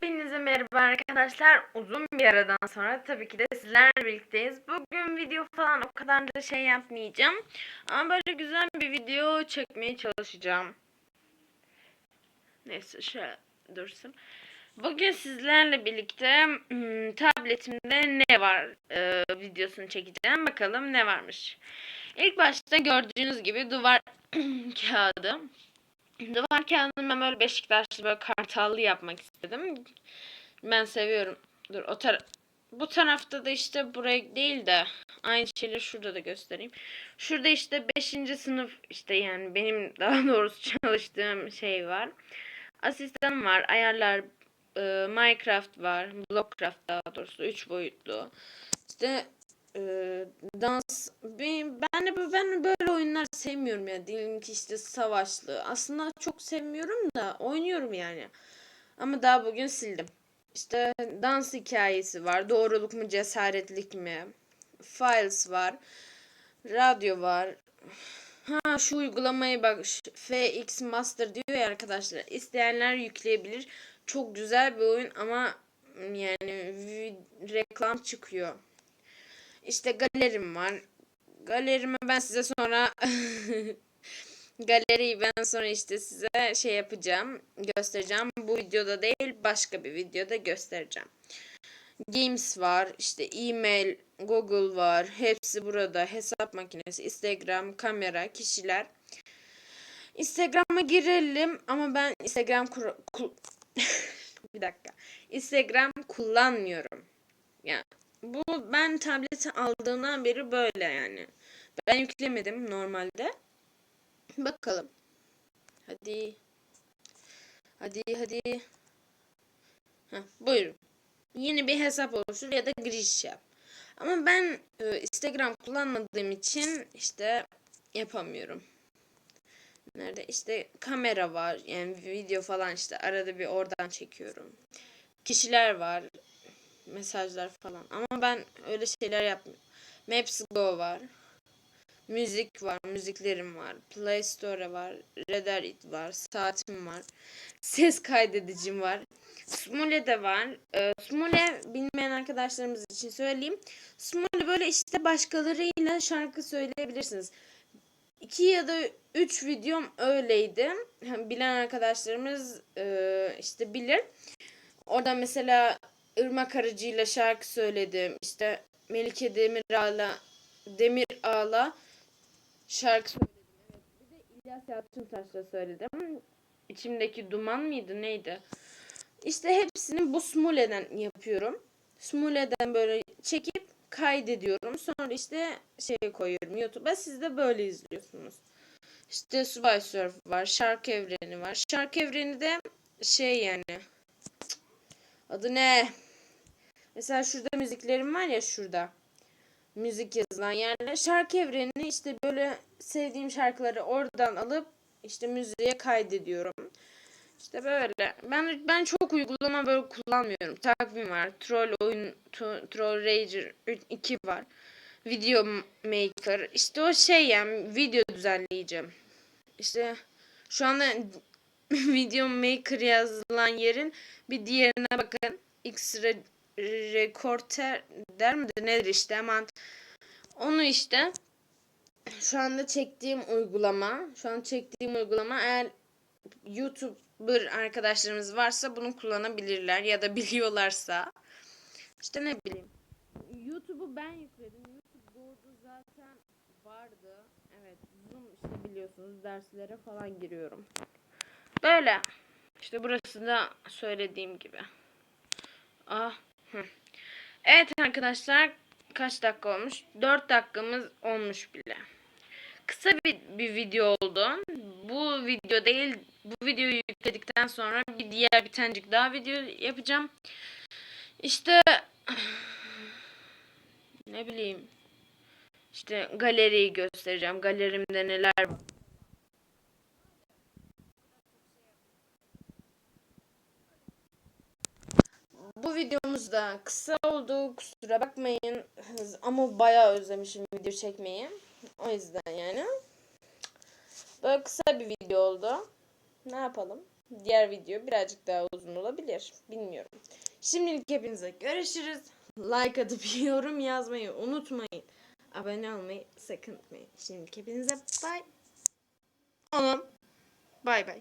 Hepinize merhaba arkadaşlar. Uzun bir aradan sonra tabii ki de sizlerle birlikteyiz. Bugün video falan o kadar da şey yapmayacağım. Ama böyle güzel bir video çekmeye çalışacağım. Neyse şöyle dursun. Bugün sizlerle birlikte hmm, tabletimde ne var e, videosunu çekeceğim. Bakalım ne varmış. İlk başta gördüğünüz gibi duvar kağıdı. Duvar kağıdını ben böyle Beşiktaşlı böyle kartallı yapmak istedim. Ben seviyorum. Dur o tara bu tarafta da işte buraya değil de aynı şeyleri şurada da göstereyim. Şurada işte 5. sınıf işte yani benim daha doğrusu çalıştığım şey var. Asistanım var. Ayarlar e, Minecraft var. Blockcraft daha doğrusu 3 boyutlu. İşte e, dans. Ben ben de ben böyle oyunlar sevmiyorum ya. Diyelim ki işte savaşlı. Aslında çok sevmiyorum da oynuyorum yani. Ama daha bugün sildim. İşte dans hikayesi var. Doğruluk mu cesaretlik mi? Files var. Radyo var. Ha şu uygulamayı bak. FX Master diyor ya arkadaşlar. İsteyenler yükleyebilir. Çok güzel bir oyun ama yani reklam çıkıyor işte galerim var. Galerimi ben size sonra galeriyi ben sonra işte size şey yapacağım, göstereceğim. Bu videoda değil, başka bir videoda göstereceğim. Games var, işte e-mail, Google var. Hepsi burada. Hesap makinesi, Instagram, kamera, kişiler. Instagram'a girelim ama ben Instagram bir dakika. Instagram kullanmıyorum. Yani bu ben tableti aldığımdan beri böyle yani. Ben yüklemedim normalde. Bakalım. Hadi. Hadi hadi. Heh, buyurun. Yeni bir hesap oluştur ya da giriş yap. Ama ben e, Instagram kullanmadığım için işte yapamıyorum. Nerede? İşte kamera var. Yani video falan işte arada bir oradan çekiyorum. Kişiler var mesajlar falan. Ama ben öyle şeyler yapmıyorum. Maps Go var. Müzik var, müziklerim var. Play Store var. Reddit var. Saatim var. Ses kaydedicim var. Smule de var. Ee, Smule bilmeyen arkadaşlarımız için söyleyeyim. Smule böyle işte başkalarıyla şarkı söyleyebilirsiniz. İki ya da üç videom öyleydi. Bilen arkadaşlarımız e, işte bilir. Orada mesela Irmak Arıcı'yla şarkı söyledim. İşte Melike Demirağ'la Demir Ağa'la şarkı söyledim. Evet. Bir de İlyas Yalçıntaş'la söyledim. İçimdeki duman mıydı neydi? İşte hepsini bu Smule'den yapıyorum. Smule'den böyle çekip kaydediyorum. Sonra işte şey koyuyorum YouTube'a. Siz de böyle izliyorsunuz. İşte Subay Surf var. Şarkı evreni var. Şarkı evreni de şey yani Adı ne? Mesela şurada müziklerim var ya şurada. Müzik yazılan yerler. Şarkı evrenini işte böyle sevdiğim şarkıları oradan alıp işte müziğe kaydediyorum. İşte böyle. Ben ben çok uygulama böyle kullanmıyorum. Takvim var. Troll oyun Troll Rager 2 var. Video Maker. İşte o şey yani video düzenleyeceğim. İşte şu anda Video Maker yazılan yerin bir diğerine bakın. X re Recorder der midir? Nedir işte? Hemen onu işte şu anda çektiğim uygulama şu an çektiğim uygulama eğer YouTuber arkadaşlarımız varsa bunu kullanabilirler ya da biliyorlarsa. İşte ne bileyim. YouTube'u ben yükledim. YouTube Go'da zaten vardı. Evet Zoom işte biliyorsunuz derslere falan giriyorum. Böyle. İşte burası da söylediğim gibi. Ah. Evet arkadaşlar kaç dakika olmuş? 4 dakikamız olmuş bile. Kısa bir, bir video oldu. Bu video değil. Bu videoyu yükledikten sonra bir diğer bir tanecik daha video yapacağım. İşte ne bileyim. İşte galeriyi göstereceğim. Galerimde neler var. Videomuz da kısa oldu. Kusura bakmayın. Ama bayağı özlemişim video çekmeyi. O yüzden yani. Böyle kısa bir video oldu. Ne yapalım? Diğer video birazcık daha uzun olabilir. Bilmiyorum. Şimdilik hepinize görüşürüz. Like atıp yorum yazmayı unutmayın. Abone olmayı sakın unutmayın. Şimdilik hepinize bay. Anam. Bay bay.